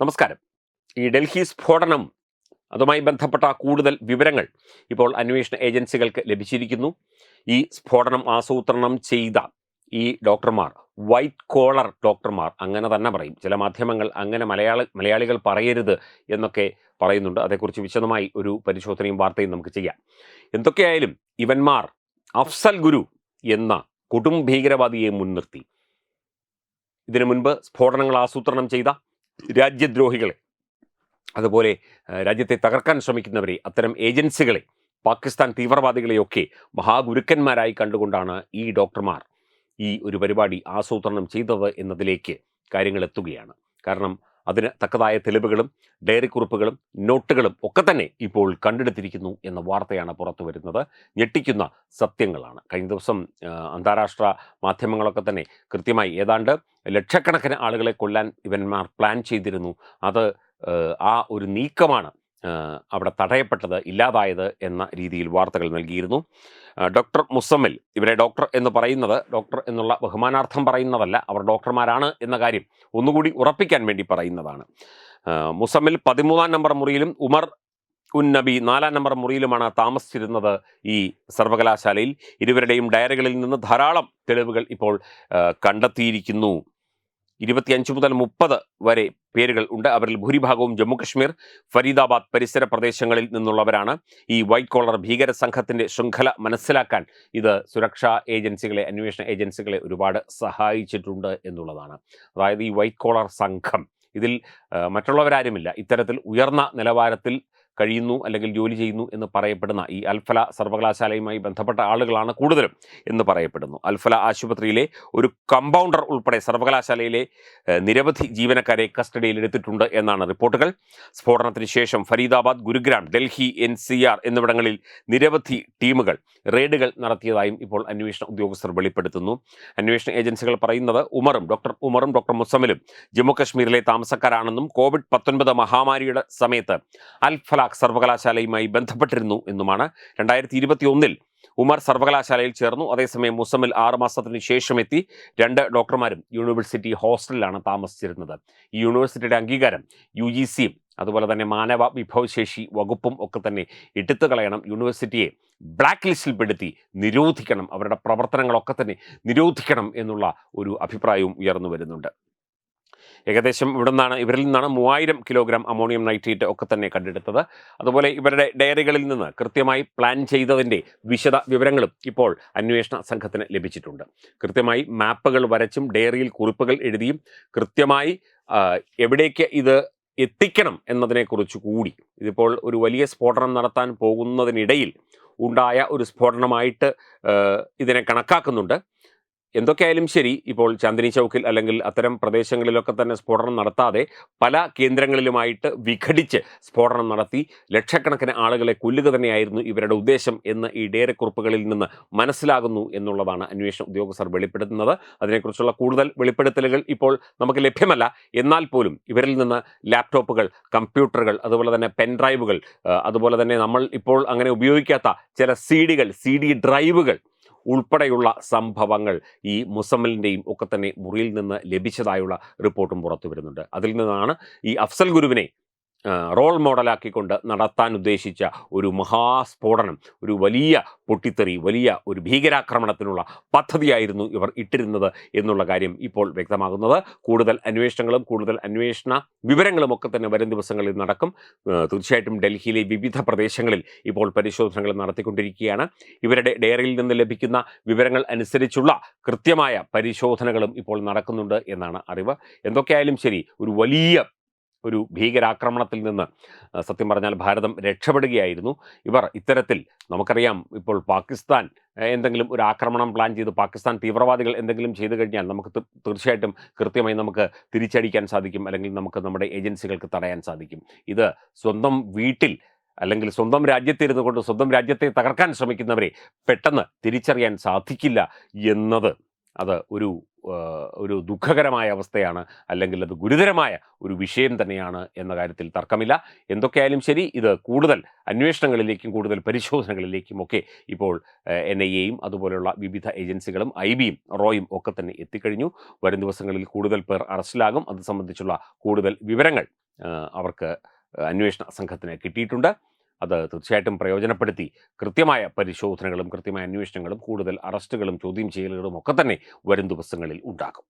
നമസ്കാരം. ഈ ഡൽഹി സ്ഫോടനം അതുമായി ബന്ധപ്പെട്ട കൂടുതൽ വിവരങ്ങൾ ഇപ്പോൾ അന്വേഷണ ഏജൻസികൾക്ക് ലഭിച്ചിരിക്കുന്നു. ഈ സ്ഫോടനം ആസൂത്രണം ചെയ്ത ഈ ഡോക്ടർമാർ വൈറ്റ് കോളർ ഡോക്ടർമാർ അങ്ങനെ തന്നെ പറയും. ചില മാധ്യമങ്ങൾ അങ്ങനെ മലയാള മലയാളികൾ പറയരുത് എന്നൊക്കെ പറയുന്നുണ്ട്. അതേക്കുറിച്ച് വിശദമായി ഒരു പരിശോധനയും വാർത്തയും നമുക്ക് ചെയ്യാം. എന്തൊക്കെയായാലും ഇവന്മാർ അഫ്സൽ ഗുരു എന്ന കൊടും ഭീകരവാദിയെ മുൻനിർത്തി. ഇതിനു മുൻപ് സ്ഫോടനങ്ങൾ ആസൂത്രണം ചെയ്ത രാജ്യദ്രോഹികളെ അതുപോലെ രാജ്യത്തെ തകർക്കാൻ ശ്രമിക്കുന്നവരെ അത്തരം ഏജൻസികളെ പാകിസ്ഥാൻ തീവ്രവാദികളെയൊക്കെ മഹാഗുരുക്കന്മാരായി കണ്ടുകൊണ്ടാണ് ഈ ഡോക്ടർമാർ ഈ ഒരു പരിപാടി ആസൂത്രണം ചെയ്തത് എന്നതിലേക്ക് കാര്യങ്ങൾ എത്തുകയാണ്. കാരണം അതിന് തക്കതായ തെളിവുകളും ഡയറി കുറിപ്പുകളും നോട്ടുകളും ഒക്കെ തന്നെ ഇപ്പോൾ കണ്ടെടുത്തിരിക്കുന്നു എന്ന വാർത്തയാണ് പുറത്തു വരുന്നത്. ഞെട്ടിക്കുന്ന സത്യങ്ങളാണ്. കഴിഞ്ഞ ദിവസം അന്താരാഷ്ട്ര മാധ്യമങ്ങളൊക്കെ തന്നെ കൃത്യമായി ഏതാണ്ട് ലക്ഷക്കണക്കിന് ആളുകളെ കൊല്ലാൻ ഇവന്മാർ പ്ലാൻ ചെയ്തിരുന്നു. അത് ആ ഒരു നീക്കമാണ് അവിടെ തടയപ്പെട്ടത് ഇല്ലാതായത് എന്ന രീതിയിൽ വാർത്തകൾ നൽകിയിരുന്നു. ഡോക്ടർ മുസമ്മിൽ ഇവരെ ഡോക്ടർ എന്ന് പറയുന്നത് ഡോക്ടർ എന്നുള്ള ബഹുമാനാർത്ഥം പറയുന്നതല്ല അവർ ഡോക്ടർമാരാണ് എന്ന കാര്യം ഒന്നുകൂടി ഉറപ്പിക്കാൻ വേണ്ടി പറയുന്നതാണ്. മുസമ്മിൽ പതിമൂന്നാം നമ്പർ മുറിയിലും ഉമർ ഉൻ നബി നാലാം നമ്പർ മുറിയിലുമാണ് താമസിച്ചിരുന്നത് ഈ സർവകലാശാലയിൽ. ഇരുവരുടെയും ഡയറികളിൽ നിന്ന് ധാരാളം തെളിവുകൾ ഇപ്പോൾ കണ്ടെത്തിയിരിക്കുന്നു. ഇരുപത്തിയഞ്ച് മുതൽ മുപ്പത് വരെ പേരുകൾ ഉണ്ട്. അവരിൽ ഭൂരിഭാഗവും ജമ്മുകശ്മീർ ഫരീദാബാദ് പരിസര പ്രദേശങ്ങളിൽ നിന്നുള്ളവരാണ്. ഈ വൈറ്റ് കോളർ ഭീകര സംഘത്തിന്റെ ശൃംഖല മനസ്സിലാക്കാൻ ഇത് സുരക്ഷാ ഏജൻസികളെ അന്വേഷണ ഏജൻസികളെ ഒരുപാട് സഹായിച്ചിട്ടുണ്ട് എന്നുള്ളതാണ്. അതായത് ഈ വൈറ്റ് കോളർ സംഘം ഇതിൽ മറ്റുള്ളവരാരുമില്ല. ഇത്തരത്തിൽ ഉയർന്ന നിലവാരത്തിൽ കഴിയുന്നു അല്ലെങ്കിൽ ജോലി ചെയ്യുന്നു എന്ന് പറയപ്പെടുന്ന ഈ അൽഫല സർവകലാശാലയുമായി ബന്ധപ്പെട്ട ആളുകളാണ് കൂടുതലും എന്ന് പറയപ്പെടുന്നു. അൽഫല ആശുപത്രിയിലെ ഒരു കമ്പൗണ്ടർ ഉൾപ്പെടെ സർവകലാശാലയിലെ നിരവധി ജീവനക്കാരെ കസ്റ്റഡിയിലെടുത്തിട്ടുണ്ട് എന്നാണ് റിപ്പോർട്ടുകൾ. സ്ഫോടനത്തിന് ശേഷം ഫരീദാബാദ് ഗുരുഗ്രാം ഡൽഹി എൻ എന്നിവിടങ്ങളിൽ നിരവധി ടീമുകൾ റെയ്ഡുകൾ നടത്തിയതായും ഇപ്പോൾ അന്വേഷണ ഉദ്യോഗസ്ഥർ വെളിപ്പെടുത്തുന്നു. അന്വേഷണ ഏജൻസികൾ പറയുന്നത് ഉമറും ഡോക്ടർ ഉമറും ഡോക്ടർ മുസമിലും ജമ്മു കാശ്മീരിലെ താമസക്കാരാണെന്നും കോവിഡ് പത്തൊൻപത് മഹാമാരിയുടെ സമയത്ത് അൽ ഫലാഖ് സർവകലാശാലയുമായി ബന്ധപ്പെട്ടിരുന്നു എന്നുമാണ് രണ്ടായിരത്തി ഇരുപത്തി ഒന്നിൽ ഉമർ സർവകലാശാലയിൽ ചേർന്നു. അതേസമയം മുസമ്മിൽ ആറുമാസത്തിന് ശേഷം എത്തി രണ്ട് ഡോക്ടർമാരും യൂണിവേഴ്സിറ്റി ഹോസ്റ്റലിലാണ് താമസിച്ചിരുന്നത്. ഈ യൂണിവേഴ്സിറ്റിയുടെ അംഗീകാരം യു ജി സിയും അതുപോലെ തന്നെ മാനവ വിഭവശേഷി വകുപ്പും ഒക്കെ തന്നെ എടുത്തു കളയണം യൂണിവേഴ്സിറ്റിയെ ബ്ലാക്ക് ലിസ്റ്റിൽപ്പെടുത്തി നിരോധിക്കണം അവരുടെ പ്രവർത്തനങ്ങളൊക്കെ തന്നെ നിരോധിക്കണം എന്നുള്ള ഒരു അഭിപ്രായവും ഉയർന്നു വരുന്നുണ്ട്. ഏകദേശം ഇവിടെ നിന്നാണ് ഇവരിൽ നിന്നാണ് മൂവായിരം കിലോഗ്രാം അമോണിയം നൈട്രേറ്റ് ഒക്കെ തന്നെ കണ്ടെടുത്തത്. അതുപോലെ ഇവരുടെ ഡയറികളിൽ നിന്ന് കൃത്യമായി പ്ലാൻ ചെയ്തതിന്റെ വിശദ വിവരങ്ങളും ഇപ്പോൾ അന്വേഷണ സംഘത്തിന് ലഭിച്ചിട്ടുണ്ട്. കൃത്യമായി മാപ്പുകൾ വരച്ചും ഡയറിയിൽ കുറിപ്പുകൾ എഴുതിയും കൃത്യമായി എവിടേക്ക് ഇത് എത്തിക്കണം എന്നതിനെക്കുറിച്ച് കൂടി. ഇതിപ്പോൾ ഒരു വലിയ സ്ഫോടനം നടത്താൻ പോകുന്നതിനിടയിൽ ഉണ്ടായ ഒരു സ്ഫോടനമായിട്ട് ഇതിനെ കണക്കാക്കുന്നുണ്ട്. എന്തൊക്കെയായാലും ശരി ഇപ്പോൾ ചാന്ദിനി ചൗക്കിൽ അല്ലെങ്കിൽ അത്തരം പ്രദേശങ്ങളിലൊക്കെ തന്നെ സ്ഫോടനം നടത്താതെ പല കേന്ദ്രങ്ങളിലുമായിട്ട് വിഘടിച്ച് സ്ഫോടനം നടത്തി ലക്ഷക്കണക്കിന് ആളുകളെ കൊല്ലുക തന്നെയായിരുന്നു ഇവരുടെ ഉദ്ദേശം എന്ന് ഈ ഡേറെക്കുറിപ്പുകളിൽ നിന്ന് മനസ്സിലാകുന്നു എന്നുള്ളതാണ് അന്വേഷണ ഉദ്യോഗസ്ഥർ വെളിപ്പെടുത്തുന്നത്. അതിനെക്കുറിച്ചുള്ള കൂടുതൽ വെളിപ്പെടുത്തലുകൾ ഇപ്പോൾ നമുക്ക് ലഭ്യമല്ല. എന്നാൽ പോലും ഇവരിൽ നിന്ന് ലാപ്ടോപ്പുകൾ കമ്പ്യൂട്ടറുകൾ അതുപോലെ തന്നെ പെൻ ഡ്രൈവുകൾ അതുപോലെ തന്നെ നമ്മൾ ഇപ്പോൾ അങ്ങനെ ഉപയോഗിക്കാത്ത ചില സി ഡികൾ സി ഡി ഡ്രൈവുകൾ ഉൾപ്പെടെയുള്ള സംഭവങ്ങൾ ഈ മുസമ്മലിന്റെയും ഒക്കെ തന്നെ മുറിയിൽ നിന്ന് ലഭിച്ചതായുള്ള റിപ്പോർട്ടും പുറത്തു വരുന്നുണ്ട് അതിൽ നിന്നാണ് ഈ അഫ്സൽ ഗുരുവിനെ റോൾ മോഡലാക്കിക്കൊണ്ട് നടത്താൻ ഉദ്ദേശിച്ച ഒരു മഹാസ്ഫോടനം ഒരു വലിയ പൊട്ടിത്തെറി വലിയ ഒരു ഭീകരാക്രമണത്തിനുള്ള പദ്ധതിയായിരുന്നു ഇവർ ഇട്ടിരുന്നത് എന്നുള്ള കാര്യം ഇപ്പോൾ വ്യക്തമാകുന്നത്. കൂടുതൽ അന്വേഷണങ്ങളും കൂടുതൽ അന്വേഷണ വിവരങ്ങളും ഒക്കെ തന്നെ വരും ദിവസങ്ങളിൽ നടക്കും. തീർച്ചയായിട്ടും ഡൽഹിയിലെ വിവിധ പ്രദേശങ്ങളിൽ ഇപ്പോൾ പരിശോധനകൾ നടത്തിക്കൊണ്ടിരിക്കുകയാണ്. ഇവരുടെ ഡയറിയിൽ നിന്ന് ലഭിക്കുന്ന വിവരങ്ങൾ അനുസരിച്ചുള്ള കൃത്യമായ പരിശോധനകളും ഇപ്പോൾ നടക്കുന്നുണ്ട് എന്നാണ് അറിവ്. എന്തൊക്കെയായാലും ശരി ഒരു വലിയ ഒരു ഭീകരാക്രമണത്തിൽ നിന്ന് സത്യം പറഞ്ഞാൽ ഭാരതം രക്ഷപ്പെടുകയായിരുന്നു. ഇവർ ഇത്തരത്തിൽ നമുക്കറിയാം ഇപ്പോൾ പാകിസ്ഥാൻ എന്തെങ്കിലും ഒരു ആക്രമണം പ്ലാൻ ചെയ്ത് പാകിസ്ഥാൻ തീവ്രവാദികൾ എന്തെങ്കിലും ചെയ്തു കഴിഞ്ഞാൽ നമുക്ക് തീർച്ചയായിട്ടും കൃത്യമായി നമുക്ക് തിരിച്ചടിക്കാൻ സാധിക്കും അല്ലെങ്കിൽ നമുക്ക് നമ്മുടെ ഏജൻസികൾക്ക് തടയാൻ സാധിക്കും. ഇത് സ്വന്തം വീട്ടിൽ അല്ലെങ്കിൽ സ്വന്തം രാജ്യത്തിരുന്നു കൊണ്ട് സ്വന്തം രാജ്യത്തെ തകർക്കാൻ ശ്രമിക്കുന്നവരെ പെട്ടെന്ന് തിരിച്ചറിയാൻ സാധിക്കില്ല എന്നത് അത് ഒരു ഒരു ദുഃഖകരമായ അവസ്ഥയാണ് അല്ലെങ്കിൽ അത് ഗുരുതരമായ ഒരു വിഷയം തന്നെയാണ് എന്ന കാര്യത്തിൽ തർക്കമില്ല. എന്തൊക്കെയായാലും ശരി ഇത് കൂടുതൽ അന്വേഷണങ്ങളിലേക്കും കൂടുതൽ പരിശോധനകളിലേക്കും ഒക്കെ ഇപ്പോൾ എൻ ഐ എയും അതുപോലെയുള്ള വിവിധ ഏജൻസികളും ഐ ബിയും റോയും ഒക്കെ തന്നെ എത്തിക്കഴിഞ്ഞു. വരും ദിവസങ്ങളിൽ കൂടുതൽ പേർ അറസ്റ്റിലാകും. അത് സംബന്ധിച്ചുള്ള കൂടുതൽ വിവരങ്ങൾ അവർക്ക് അന്വേഷണ സംഘത്തിന് കിട്ടിയിട്ടുണ്ട്. അത് തീർച്ചയായിട്ടും പ്രയോജനപ്പെടുത്തി. കൃത്യമായ പരിശോധനകളും കൃത്യമായ അന്വേഷണങ്ങളും കൂടുതൽ അറസ്റ്റുകളും ചോദ്യം ചെയ്യലുകളും ഒക്കെ തന്നെ വരും ദിവസങ്ങളിൽ ഉണ്ടാകും.